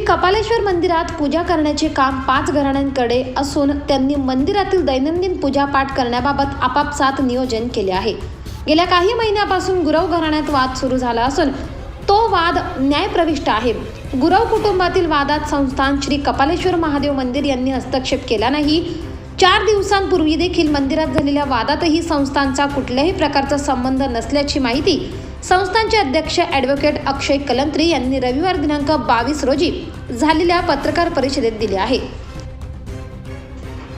श्री कपालेश्वर मंदिरात पूजा करण्याचे काम पाच घराण्यांकडे असून त्यांनी मंदिरातील दैनंदिन पूजापाठ करण्याबाबत आपापसात नियोजन केले आहे. गेल्या काही महिन्यापासून गुरव घराण्यात वाद सुरू झाला असून तो वाद न्यायप्रविष्ट आहे. गुरव कुटुंबातील वादात संस्थान श्री कपालेश्वर महादेव मंदिर यांनी हस्तक्षेप केला नाही. चार दिवसांपूर्वी देखील मंदिरात झालेल्या वादातही संस्थांचा कुठल्याही प्रकारचा संबंध नसल्याची माहिती संस्थांचे अध्यक्ष ॲडव्होकेट अक्षय कलंत्री यांनी रविवार दिनांक बावीस रोजी झालेल्या पत्रकार परिषदेत दिली आहे.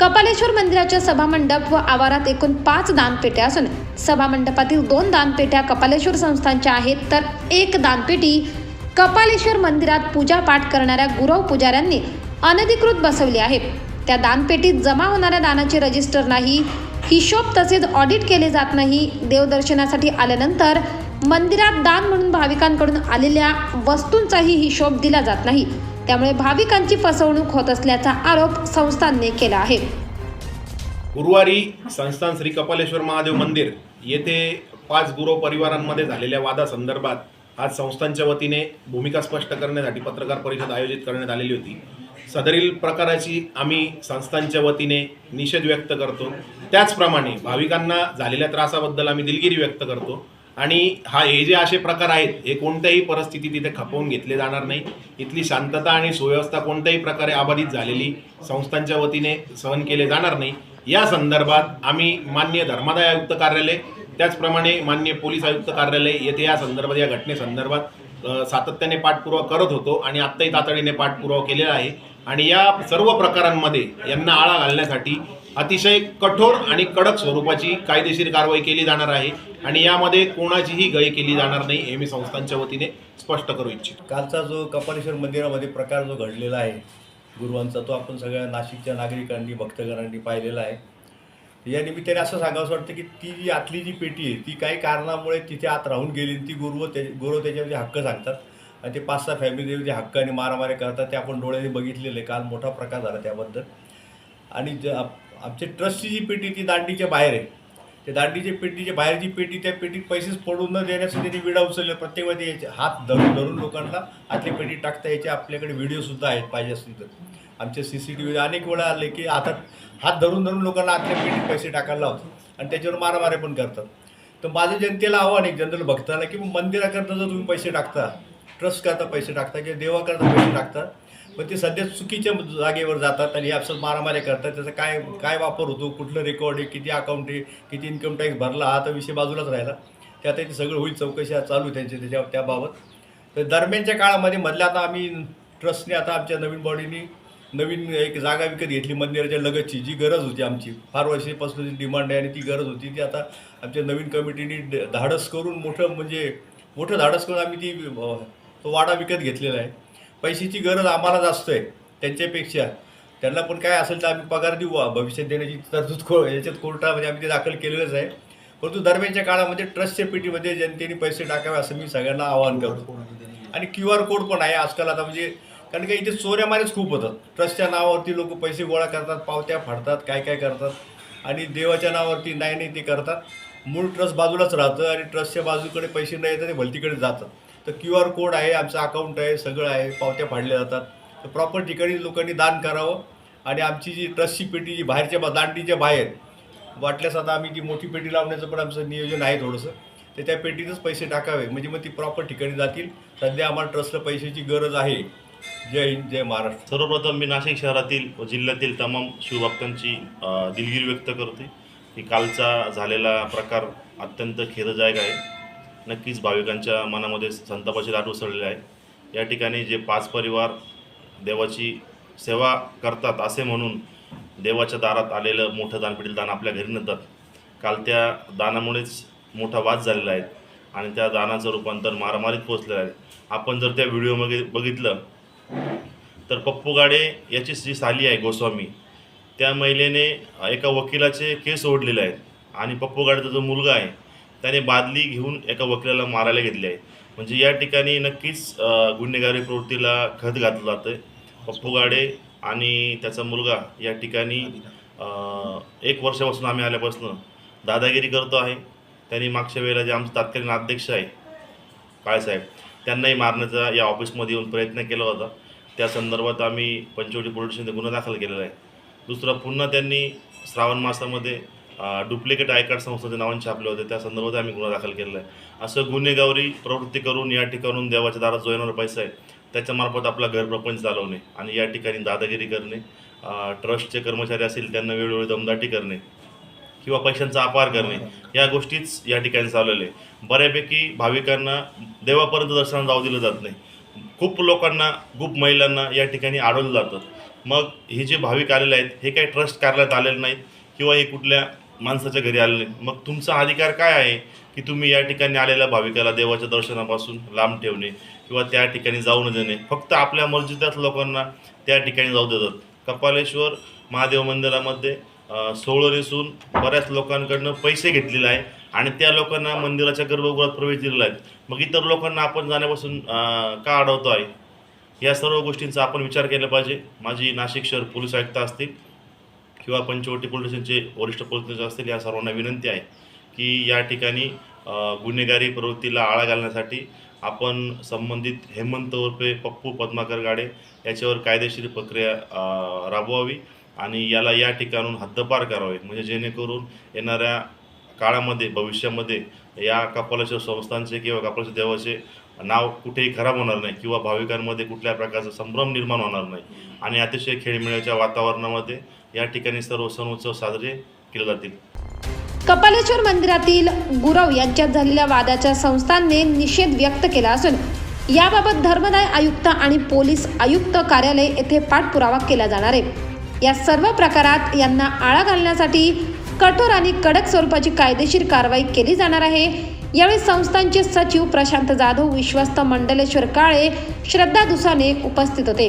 कपालेश्वर मंदिराच्या सभामंडप व आवारात एकूण पाच दानपेट्या असून सभामंडपातील दोन दानपेट्या कपालेश्वर संस्थांच्या आहेत तर एक दानपेटी कपालेश्वर मंदिरात पूजापाठ करणाऱ्या गुरव पुजाऱ्यांनी अनधिकृत बसवली आहे. त्या दानपेटीत जमा होणाऱ्या दानाचे रजिस्टर नाही हिशोब तसेच ऑडिट केले जात नाही देवदर्शनासाठी आल्यानंतर मंदिरात दान म्हणून भाविकांकडून आलेल्या वस्तूंचाही हिशोब दिला जात नाही. त्यामुळे भाविकांची फसवणूक होत असल्याचा आरोप संस्थांनी केला आहे. गुरुवारी संस्थान श्री कपालेश्वर महादेव मंदिर येथे पाच गुरु परिवारांमध्ये झालेल्या वादासंदर्भात आज संस्थांच्या वतीने भूमिका स्पष्ट करण्यासाठी पत्रकार परिषद आयोजित करण्यात आलेली होती. सदरील प्रकाराची आम्ही संस्थांच्या वतीने निषेध व्यक्त करतो. त्याचप्रमाणे भाविकांना झालेल्या त्रासाबद्दल आम्ही दिलगिरी व्यक्त करतो. आणि हा हे जे असे प्रकार आहेत हे कोणत्याही परिस्थितीत तिथे खपवून घेतले जाणार नाही. इथली शांतता आणि सुव्यवस्था कोणत्याही प्रकारे अबाधित झालेली संस्थांच्या वतीने सहन केले जाणार नाही. या संदर्भात आम्ही मान्य धर्मादाय आयुक्त कार्यालय त्याचप्रमाणे मान्य पोलीस आयुक्त कार्यालय येथे या संदर्भात या घटनेसंदर्भात सातत्याने पाठपुरावा करत होतो आणि आत्ताही तातडीने पाठपुरावा केलेला आहे. आणि या सर्व प्रकारांमध्ये यांना आळा घालण्यासाठी अतिशय कठोर आणि कडक स्वरूपाची कायदेशीर कारवाई केली जाणार आहे आणि यामध्ये कोणाचीही गय केली जाणार नाही हे मी संस्थांच्या वतीने स्पष्ट करू इच्छितो. कालचा जो कपालेश्वर मंदिरामध्ये प्रकार जो घडलेला आहे गुरुवांचा तो आपण सगळ्या नाशिकच्या नागरिकांनी भक्तगणांनी पाहिलेला आहे. या निमित्ताने असं सांगावंसं वाटतं की ती जी आतली जी पेटी आहे ती काही कारणामुळे तिथे आत राहून गेली ती गुरुव ते गुरव त्याच्यामध्ये हक्क सांगतात. आणि ते पाच सहा फॅमिली जे हक्काने मारामारी करतात ते आपण डोळ्याने बघितलेले काल मोठा प्रकार झाला त्याबद्दल. आणि ज आमचे ट्रस्टची जी पेटी ती दांडीच्या बाहेर आहे. त्या दांडीच्या पेटीच्या बाहेरची पेटी त्या पेटीत पैसेच पडून न देण्यासाठी त्यांनी विडा उचलले. प्रत्येकामध्ये यायचे हात धरून धरून लोकांना आतली पेटी टाकता यायचे. आपल्याकडे व्हिडिओसुद्धा आहेत पाहिजे असतील तर. आमच्या सी सी टी व्ही अनेक वेळा आले की हातात हात धरून धरून लोकांना आतल्या पेटीत पैसे टाकायला लावतात आणि त्याच्यावर मारामारे पण करतात. तर माझं जनतेला आव्हान आहे जनरल भक्ताला की मंदिराकरता जर तुम्ही पैसे टाकता ट्रस्ट करता पैसे टाकता किंवा देवाकरता पैसे टाकता पण ते सध्या चुकीच्या जागेवर जातात आणि असं मारामाऱ्या करतात. त्याचा काय काय वापर होतो? कुठलं रेकॉर्ड आहे? किती अकाउंट आहे? किती इन्कम टॅक्स भरला? हा तर विषय बाजूलाच राहिला. ते आता ते सगळं होईल चौकशी चालू आहे त्यांची त्याच्या त्याबाबत. तर दरम्यानच्या काळामध्ये मधल्या आता आम्ही ट्रस्टने आता आमच्या नवीन बॉडीनी नवीन एक जागा विकत घेतली मंदिराच्या लगतची जी गरज होती आमची. फार वर्षापासून डिमांड आहे आणि ती गरज होती. ती आता आमच्या नवीन कमिटीने धाडस करून मोठं म्हणजे मोठं धाडस करून आम्ही ती तो वाडा विकत घेतलेला आहे. पैशाची गरज आम्हाला जास्त आहे त्यांच्यापेक्षा. त्यांना पण काय असेल तर आम्ही पगार देऊ आ, भविष्यात देण्याची तरतूद को याच्यात कोर्टामध्ये आम्ही ते दाखल केलेलंच आहे. परंतु दरम्यानच्या काळामध्ये ट्रस्टच्या पेटीमध्ये जनतेने पैसे टाकावे असं मी सगळ्यांना आवाहन करतो. आणि क्यू आर कोड पण आहे आजकाल आता म्हणजे कारण का इथे चोऱ्यामारीच खूप होतात. ट्रस्टच्या नावावरती लोक पैसे गोळा करतात पावत्या फाडतात काय काय करतात. आणि देवाच्या नावावरती नाही नाही ते करतात. मूळ ट्रस्ट बाजूलाच राहतं आणि ट्रस्टच्या बाजूकडे पैसे नाही येतात ते भलतीकडे जातात. तर क्यू आर कोड आहे आमचं अकाउंट आहे सगळं आहे पावत्या फाडल्या जातात. तर प्रॉपर ठिकाणी लोकांनी दान करावं आणि आमची जी ट्रस्टची पेटी जी बाहेरच्या बा- दांडीच्या बाहेर वाटल्यास आता आम्ही ती मोठी पेटी लावण्याचं पण आमचं नियोजन आहे थोडंसं. तर त्या पेटीतच पैसे टाकावे म्हणजे मग ती प्रॉपर ठिकाणी जातील. सध्या आम्हाला ट्रस्टला पैशाची गरज आहे. जय हिंद जय महाराष्ट्र. सर्वप्रथम मी नाशिक शहरातील व जिल्ह्यातील तमाम शिवभक्तांची दिलगिरी व्यक्त करते की कालचा झालेला प्रकार अत्यंत खेददायक आहे. नक्कीच भाविकांच्या मनामध्ये संतापाची लाट उसळलेली आहे. या ठिकाणी जे पाच परिवार देवाची सेवा करतात असे म्हणून देवाच्या दारात आलेलं मोठं दानपेटील दान आपल्या घरी नेतात. काल त्या दानामुळेच मोठा वाद झालेला आहे आणि त्या दानाचं रूपांतर मारामारीत पोचलेलं आहे. आपण जर त्या व्हिडिओमध्ये बघितलं तर पप्पू गाडे याची जी साली आहे गोस्वामी त्या महिलेने एका वकिलाचे केस ओढलेले आहेत आणि पप्पू गाडेचा जो मुलगा आहे. त्याने बादली घेऊन एका वकिलाला मारायला घेतली आहे. म्हणजे या ठिकाणी नक्कीच गुन्हेगारी प्रवृत्तीला खत घातलं जातं आहे पप्पू गाडे आणि त्याचा मुलगा या ठिकाणी एक वर्षापासून आम्ही आल्यापासून दादागिरी करतो आहे. त्यांनी मागच्या वेळेला जे आमचे तात्कालीन अध्यक्ष आहे काळेसाहेब त्यांनाही मारण्याचा या ऑफिसमध्ये येऊन प्रयत्न केला होता. त्या संदर्भात आम्ही पंचवटी पोलीस स्टेशनमध्ये गुन्हा दाखल केलेला आहे. दुसरं पुन्हा त्यांनी श्रावण मासामध्ये डुप्लिकेट आय कार्ड संस्थेचे नावाने छापले होते. त्या संदर्भात आम्ही गुन्हा दाखल केलेला आहे. असं गुन्हेगारी प्रवृत्ती करून या ठिकाणून देवाच्या दारात जो येणारा पैसा आहे. त्याच्यामार्फत आपला घरप्रपंच चालवणे आणि या ठिकाणी दादागिरी करणे ट्रस्टचे कर्मचारी असतील त्यांना वेळोवेळी दमदाटी करणे किंवा पैशांचा अपार करणे या गोष्टीच या ठिकाणी चालवले बऱ्यापैकी भाविकांना देवापर्यंत दर्शनाला जाऊ दिलं जात नाही. खूप लोकांना खूप महिलांना या ठिकाणी अडवलं जातं. मग हे जे भाविक आलेले आहेत हे काही ट्रस्ट कार्यालयात आलेले नाहीत किंवा हे कुठल्या माणसाच्या घरी आलेले. मग तुमचा अधिकार काय आहे की तुम्ही या ठिकाणी आलेल्या भाविकाला देवाच्या दर्शनापासून लांब ठेवणे किंवा त्या ठिकाणी जाऊ न देणे? फक्त आपल्या मर्जीच्याच लोकांना त्या ठिकाणी जाऊ देतात. कपालेश्वर महादेव मंदिरामध्ये सोळं नेसून बऱ्याच लोकांकडनं पैसे घेतलेले आहे आणि त्या लोकांना मंदिराच्या गर्भगृहात प्रवेश दिलेला आहे. मग इतर लोकांना आपण जाण्यापासून का अडवतो आहे? या सर्व गोष्टींचा आपण विचार केला पाहिजे. माझी नाशिक शहर पोलीस आयुक्त असतील किंवा पंचवटी पोलीस स्टेशनचे वरिष्ठ पोलीस असतील या सर्वांना विनंती आहे की या ठिकाणी गुन्हेगारी प्रवृत्तीला आळा घालण्यासाठी आपण संबंधित हेमंत उर्फे पप्पू पद्माकर गाडे याच्यावर कायदेशीर प्रक्रिया राबवावी आणि याला या ठिकाणून हद्दपार करावे म्हणजे जेणेकरून येणाऱ्या काळामध्ये भविष्यामध्ये या कपालेश्वर संस्थांचे किंवा कपालेश्वर देवाचे नाव कुठेही खराब होणार नाही किंवा भाविकांमध्ये कुठल्या प्रकारचा संभ्रम निर्माण होणार नाही. आणि अतिशय खेळमेळ्याच्या वातावरणामध्ये या ठिकाणी सर्व सण उत्सव साजरे केले जातील. कपालेश्वर मंदिरातील गुरव यांच्यात झालेल्या वादाच्या संस्थांनी निषेध व्यक्त केला असून याबाबत धर्मदाय आयुक्त आणि पोलीस आयुक्त कार्यालय येथे पाठपुरावा केला जाणार आहे. या सर्व प्रकारात यांना आळा घालण्यासाठी कठोर आणि कडक स्वरूपाची कायदेशीर कारवाई केली जाणार आहे. यावेळी संस्थांचे सचिव प्रशांत जाधव विश्वस्त मंडलेश्वर काळे श्रद्धा दुसाने उपस्थित होते.